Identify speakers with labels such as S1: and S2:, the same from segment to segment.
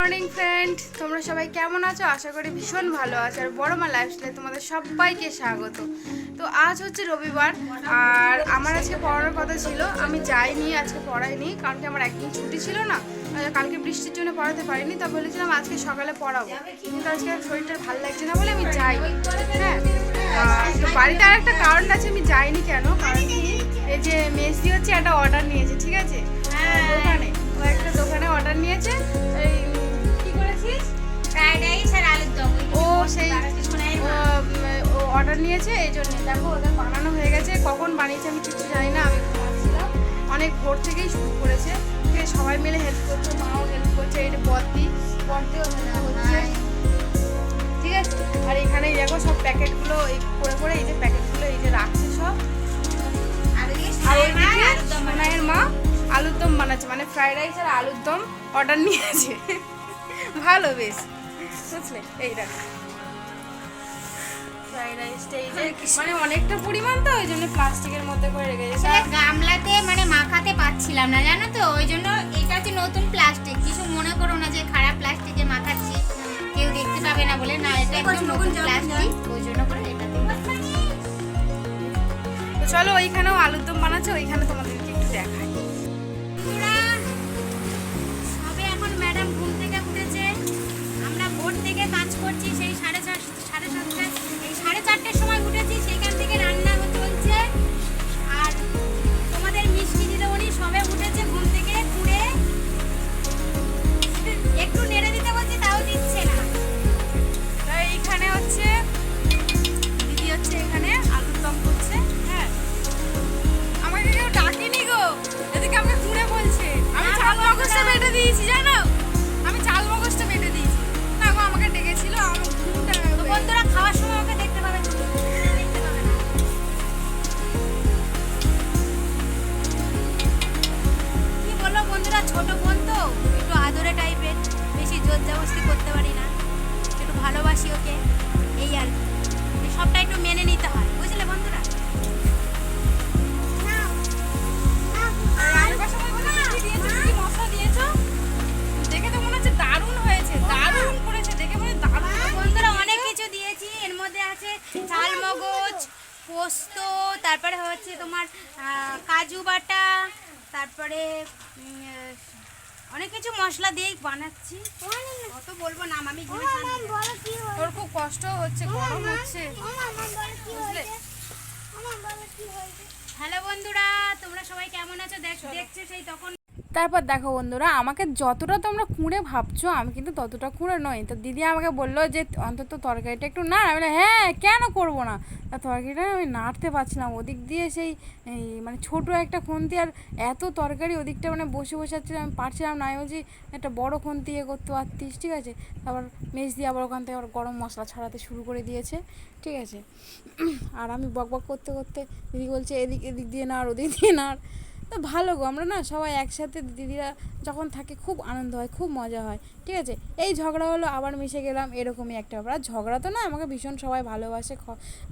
S1: Morning friend তোমরা সবাই কেমন আছো? আশা করি ভীষণ ভালো আছো। আর বড় মা লাইফস্টাইলে তোমাদের সবাইকে স্বাগত। তো আজ হচ্ছে রবিবার আর আমার আজকে পড়ানোর কথা ছিল। আমি যাইনি আজকে পড়াইনি কারণ কি আমার একদিন ছুটি ছিল না। কালকে বৃষ্টির জন্য পড়াতে পারিনি তা বলেছিলাম আজকে সকালে পড়াবো। কিন্তু আজকে শরীরটা ভালো লাগছে না বলে আমি যাইনি। হ্যাঁ তো বাড়িতে আর একটা কারণ আছে আমি যাইনি কেন? কারণ কি এই যে মেসি হচ্ছে একটা অর্ডার নিয়েছে ঠিক আছে? হ্যাঁ। দোকানে। ও একটা দোকানে অর্ডার নিয়েছে এই ও সেই অর্ডার নিয়েছে এই জন্য। দেখো ওদের বানানো হয়ে গেছে। কখন বানিয়েছে আমি কিছু জানি না আমি ঘুমাচ্ছিলাম অনেক ভোর থেকেই শুরু করেছে। ঠিক সবাই মিলে হেল্প করছে মাও হেল্প করছে বদ্দিও হেল্প করছে। ঠিক আছে? আর এখানে দেখো সব প্যাকেটগুলো এই করে করে এই যে প্যাকেটগুলো এই যে রাখছে সব। আর ওইদিকে
S2: মা আলুর দম
S1: সোনাইয়ের মা আলুর দম বানাচ্ছে। মানে ফ্রাইড রাইস আর আলুর দম অর্ডার নিয়েছে। ভালো বেশ। বুঝলে? এই দেখ। যে মানে অনেকটা পরিমাণ তো ওই জন্য প্লাস্টিকের মধ্যে করে রেখে
S2: গামলাতে মানে মাখাতে পাচ্ছিলাম না জানো তো? ওই জন্য এটা হচ্ছে নতুন প্লাস্টিক। কিছু মনে করো না যে খারাপ প্লাস্টিকে মাখাচ্ছি। কেউ দেখতে পাবে না বলে না এটা একদম নতুন প্লাস্টিক। ওই জন্য করে এটাতে
S1: চলো ওইখানেও আলুর দম বানাচ্ছে ওইখানে তোমাদেরকে একটু দেখাই।
S2: তারপরে অনেক কিছু মশলা দিয়েই বানাচ্ছি। অত বলব না আমি
S1: তোর খুব কষ্ট হচ্ছে গরম হচ্ছে। বুঝলে?
S2: হ্যালো বন্ধুরা তোমরা সবাই কেমন আছো? দেখ দেখছ সেই তখন
S1: তারপর দেখো বন্ধুরা, আমাকে যতটা তোমরা কুঁড়ে ভাবছ, আমি কিন্তু ততটা কুঁড়ে নই। তো দিদি আমাকে বলল যে, অন্তত তরকারিটা একটু না আমি হ্যাঁ কেন করব না? তা তরকারিটা আমি নাড়তে পারছিলাম ওদিক দিয়ে সেই মানে ছোট একটা খুন্তি আর এত তরকারি ওদিকটা মানে বসে বসে যাচ্ছিলাম আমি পারছিলাম না। আমি একটা বড় খুন্তি ইয়ে করতে পারতিস, ঠিক আছে? তারপর মেজ দিয়ে আবার ওখান থেকে আবার গরম মশলা ছাড়াতে শুরু করে দিয়েছে, ঠিক আছে? আর আমি বক বক করতে করতে দিদি বলছে, এদিক এদিক দিয়ে নাড়, ওদিক দিয়ে নাড়। তো ভালো গো, আমরা না সবাই একসাথে দিদিরা যখন থাকে খুব আনন্দ হয়, খুব মজা হয়, ঠিক আছে? এই ঝগড়া হলো, আবার মিশে গেলাম, এরকমই একটা ব্যাপার। আর ঝগড়া তো না আমাকে ভীষণ সবাই ভালোবাসে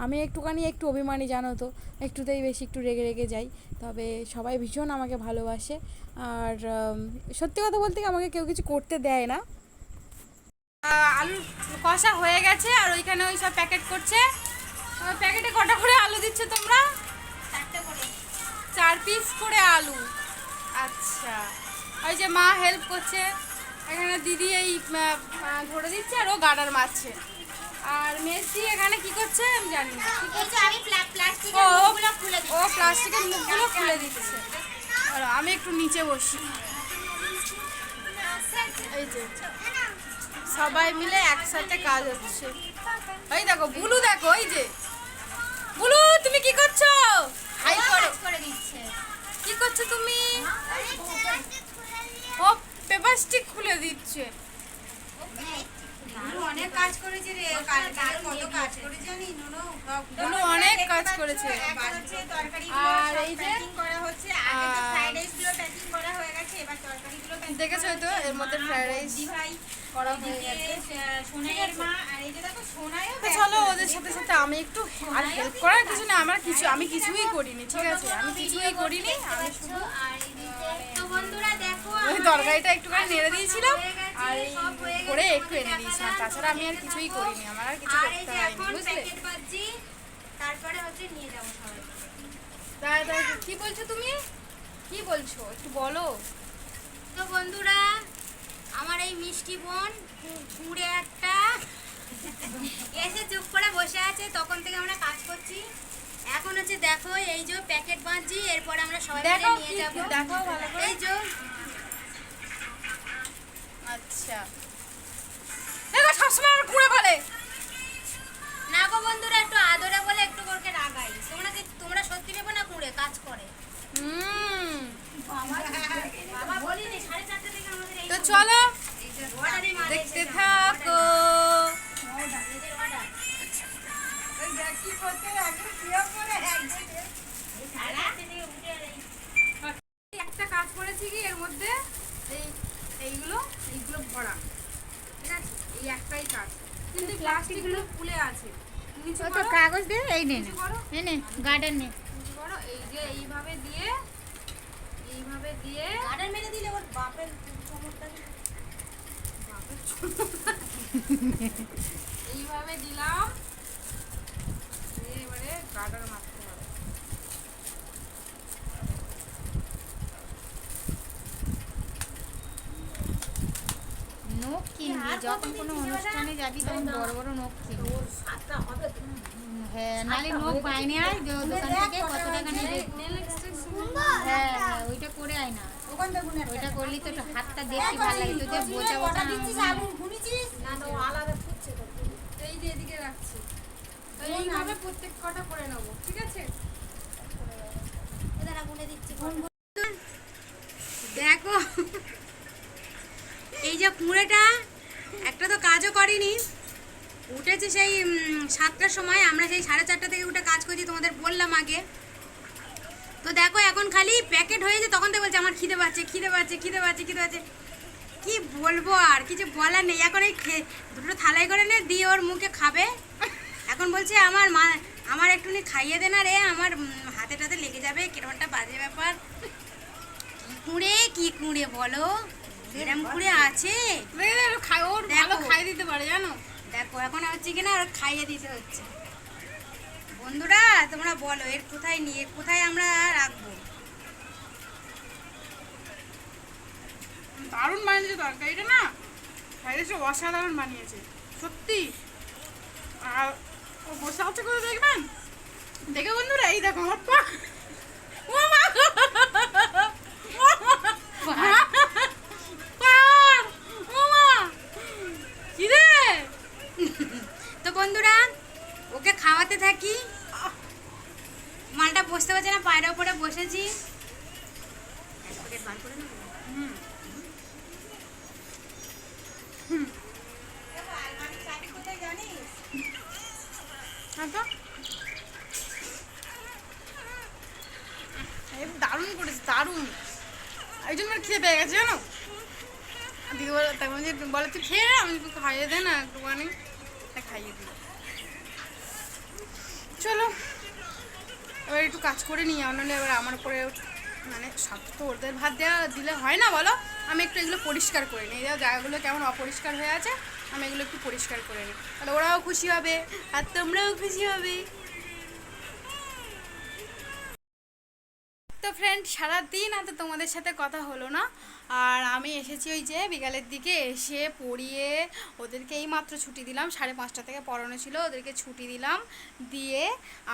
S1: আমি একটুখানি একটু অভিমানী, জানো তো? একটুতেই বেশি একটু রেগে রেগে যাই। তবে সবাই ভীষণ আমাকে ভালোবাসে। আর সত্যি কথা বলতে আমাকে কেউ কিছু করতে দেয় না। আলু কষা হয়ে গেছে, আর ওইখানে ওই সব প্যাকেট করছে। প্যাকেটে কটা করে আলু দিচ্ছে তোমরা? চার পিস করে আলু। আচ্ছা। ওই যে মা হেল্প করছে। এখানে দিদি এই ধরে দিচ্ছে আর ও গার্ডার মারছে। আর মেসি এখানে কি করছে আমি জানি না।
S2: এই যে আমি প্লাস্টিকের মুখগুলো খুলে
S1: ও প্লাস্টিকের মুখগুলো খুলে দিচ্ছে। আর আমি একটু নিচে বসি। এই যে সবাই মিলে একসাথে কাজ হচ্ছে। এই দেখো বুলু দেখো এই যে। বুলু তুমি কি করছ? হাই করো।
S2: করে দিচ্ছে।
S1: কি করছ তুমি? ও পেপার স্টিক খুলে দিচ্ছে।
S2: অনেক কাজ করেছে রে। কত কাজ করে জানি
S1: নুনু? অনেক কাজ করেছে। আর এই যে দেখেছ তো এর মধ্যে ফ্রাইড রাইস করা হয়ে গেছে। তো চলো ওদের সাথে সাথে আমি একটু আর হেল্প করার কিছু না আমার কিছু আমি কিছুই করিনি ঠিক আছে? আমি কিছুই করিনি আমি শুধু
S2: তো বন্ধুরা দেখো
S1: ওই তরকারিটা একটুখানি নেড়ে দিয়েছিলাম আর করে একটু এনে দিয়েছিলাম। তাছাড়া আমি আর কিছুই। করিনি আমার আর কিছু করতে হয়নি বুঝলে?
S2: তারপরে হচ্ছে নিয়ে যাব সবাই
S1: কি বলছো তুমি? কি বলছো? একটু বলো
S2: তো বন্ধুরা আমার এই মিষ্টি বোন ঘুরে একটা। এসে চুপ করে বসে আছে তখন থেকে আমরা কাজ করছি। এখন হচ্ছে দেখো এই যে প্যাকেট বাঁধছি এরপরে আমরা সবাই মিলে নিয়ে যাব।
S1: দেখো ভালো করে।
S2: এই যে।
S1: আচ্ছা। দেখো সবসময় আমার কুড়ে বলে।
S2: কাজ
S1: কি? এর মধ্যে এই এইগুলো এইগুলো ভরা। ঠিক আছে? এই একটাই কাজ। কিন্তু প্লাস্টিকগুলো ফুলে আছে। নিচে
S2: তো কাগজ দে এই নে নে নে গার্ডেন নে।
S1: করো। এই যে এইভাবে দিয়ে এইভাবে দিয়ে
S2: গার্ডেন মেরে দিলে ওর বাপের চমকটা
S1: বাপের চুল। এইভাবে দিলাম। দিয়ে এবারে গার্ডার মারতে হবে
S3: নখ কিনবি যখন কোনো অনুষ্ঠানে যাবি তখন বড় বড় নখ কিনবি হ্যাঁ নাহলে নখ যে দোকান থেকে কত টাকা নেবে? হ্যাঁ হ্যাঁ ওইটা করে আয় না। ওইটা করলে তো হাতটা দেখতে ভালো লাগে তো যে বোঝা বোঝা
S1: এই যে এদিকে রাখছি। এইভাবে প্রত্যেক কটা করে নেব ঠিক আছে?
S2: দেখো এই যে কুঁড়েটা করিনি উঠেছে সেই সাতটার সময়, আমরা সেই সাড়ে চারটা থেকে উঠে কাজ করছি, তোমাদের বললাম আগে। তো দেখো এখন খালি প্যাকেট হয়েছে তখন তো বলছে, আমার খিদে পাচ্ছে খিদে পাচ্ছে খিদে পাচ্ছে খিদে পাচ্ছে। কি বলব আর, কিছু বলার নেই। এখন এই দুটো থালাই করে নে, দিয়ে ওর মুখে খাবে। এখন বলছে, আমার মা, আমার একটুখানি খাইয়ে দে না রে, আমার হাতে টাতে লেগে যাবে কীরকম একটা বাজে ব্যাপার। কুঁড়ে, কি কুঁড়ে বলো? এরম কুঁড়ে আছে?
S1: ওর ভালো
S2: দেখো।
S1: খাই দিতে পারে জানো?
S2: দেখো এখন হচ্ছে কিনা ওর খাইয়ে দিতে হচ্ছে। বন্ধুরা তোমরা বলো এর কোথায় নিয়ে কোথায় আমরা রাখব?
S1: দারুণ বানিয়েছে তরকারিটা না? খাইয়েছে অসাধারণ বানিয়েছে সত্যি। আর ও বসে আছে করে দেখবেন? দেখে বন্ধুরা এই দেখো আমার পা। ও মা! ও মা! পার! ও মা! কি রে?
S2: তো বন্ধুরা ওকে খাওয়াতে থাকি। মালটা বসতে পারছে না, পায়ের ওপরে বসেছি।
S1: এই দারুণ করেছে, দারুণ। এই জন্য খেয়ে পেয়ে গেছে, জানো? দিদি বলে তাই বলছে বলে, তুই খেয়ে আমি খাইয়ে দে না, একটুখানি। খাইয়ে দিই চলো, এবার একটু কাজ করে নিই নাহলে এবার আমার উপরে মানে সব তো ওদের ভাত দেওয়া দিলে হয় না বলো? আমি একটু এগুলো পরিষ্কার করে নিই। জায়গাগুলো কেমন অপরিষ্কার হয়ে আছে, আমি এগুলো একটু পরিষ্কার করে নিই। তাহলে ওরাও খুশি হবে, আর তোমরাও খুশি হবে। তো ফ্রেন্ড সারাদিন আর তোমাদের সাথে কথা হলো না। আর আমি এসেছি ওই যে বিকালের দিকে, এসে পড়িয়ে ওদেরকে এই মাত্র ছুটি দিলাম, সাড়ে পাঁচটা থেকে পড়ানো ছিল, ওদেরকে ছুটি দিলাম, দিয়ে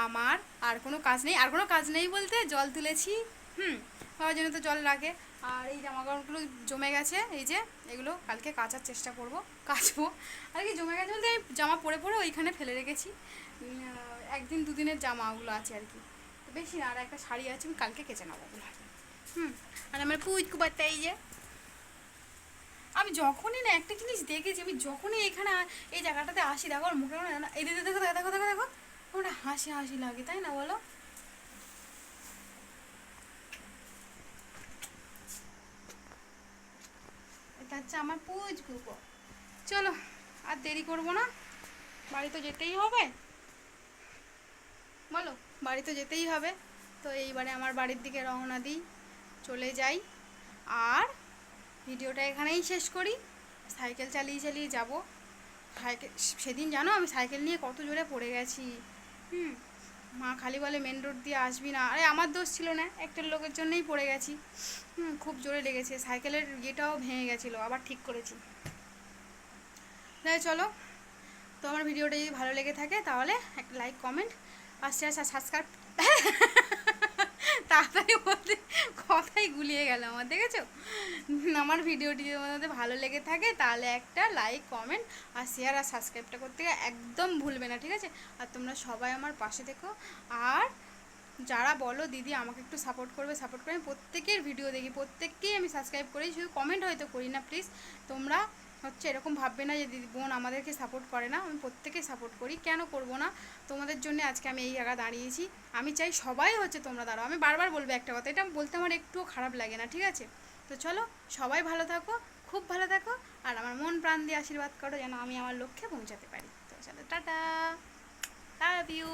S1: আমার আর কোনো কাজ নেই। আর কোনো কাজ নেই বলতে জল তুলেছি, হুম বাবার জন্য তো জল লাগে। আর এই জামা কাপড়গুলো জমে গেছে, এই যে এগুলো কালকে কাচার চেষ্টা করব, কাচবো। আর কি জমে গেছে বলতে আমি জামা পরে পরে ওইখানে ফেলে রেখেছি। একদিন দুদিনের জামাগুলো আছে আর কি। বেশি না, আর একটা শাড়ি আছে, আমি কালকে কেচে নেব হুম, আর আমার পুজ কুবারটা এই যে। আমি যখনই না একটা জিনিস দেখেছি, আমি যখনই এখানে এই জায়গাটাতে আসি, দেখো ওর মুখে না, এই দেখো দেখো দেখো দেখো দেখো আমার হাসি হাসি লাগে, তাই না বলো? এটা হচ্ছে আমার পুজ কুকো চলো, আর দেরি করব না, বাড়ি তো যেতেই হবে। বলো। বাড়ি তো যেতেই হবে। তো এইবারে আমার বাড়ির দিকে রওনা দিই, চলে যাই। আর ভিডিওটা এখানেই শেষ করি। সাইকেল চালিয়ে চালিয়ে যাব। সাইকেল, সেদিন জানো আমি সাইকেল নিয়ে কত জোরে পড়ে গেছি। হুম, মা খালি বলে মেন রোড দিয়ে আসবি না। আরে আমার দোষ ছিল না, একটা লোকের জন্যই পড়ে গেছি। হুম, খুব জোরে লেগেছে। সাইকেলের ইয়েটাও ভেঙে গেছিল, আবার ঠিক করেছি। তাই চলো তো আমার ভিডিওটা যদি ভালো লেগে থাকে তাহলে একটা লাইক কমেন্ট আর শেয়ার সাবস্ক্রাইব তাড়াতাড়ি বলতে কথাই গুলিয়ে গেল আমার, দেখেছ? আমার ভিডিওটি যদি তোমাদের ভালো লেগে থাকে, তাহলে একটা লাইক কমেন্ট আর শেয়ার আর সাবস্ক্রাইবটা করতে একদম ভুলবে না, ঠিক আছে? আর তোমরা সবাই আমার পাশে থেকো। আর যারা বলো, দিদি আমাকে একটু সাপোর্ট করবে সাপোর্ট করে আমি প্রত্যেকের ভিডিও দেখি। প্রত্যেককেই আমি সাবস্ক্রাইব করি, শুধু কমেন্ট হয়তো করি না প্লিজ তোমরা হচ্ছে, এরকম ভাববে না যে, দিদি বোন আমাদেরকে সাপোর্ট করে না, আমি প্রত্যেকে সাপোর্ট করি, কেন করব না? তোমাদের জন্য আজকে আমি এই জায়গা দাঁড়িয়েছি। আমি চাই সবাই হচ্ছে তোমরা দাঁড়াও। আমি বারবার বলব একটা কথা, এটা বলতে আমার একটুও খারাপ লাগে না, ঠিক আছে? তো চলো, সবাই ভালো থাকো, খুব ভালো থাকো, আর আমার মন প্রাণ দিয়ে আশীর্বাদ করো যেন আমি আমার লক্ষ্যে পৌঁছাতে পারি। তো চলো, টাটা! Love you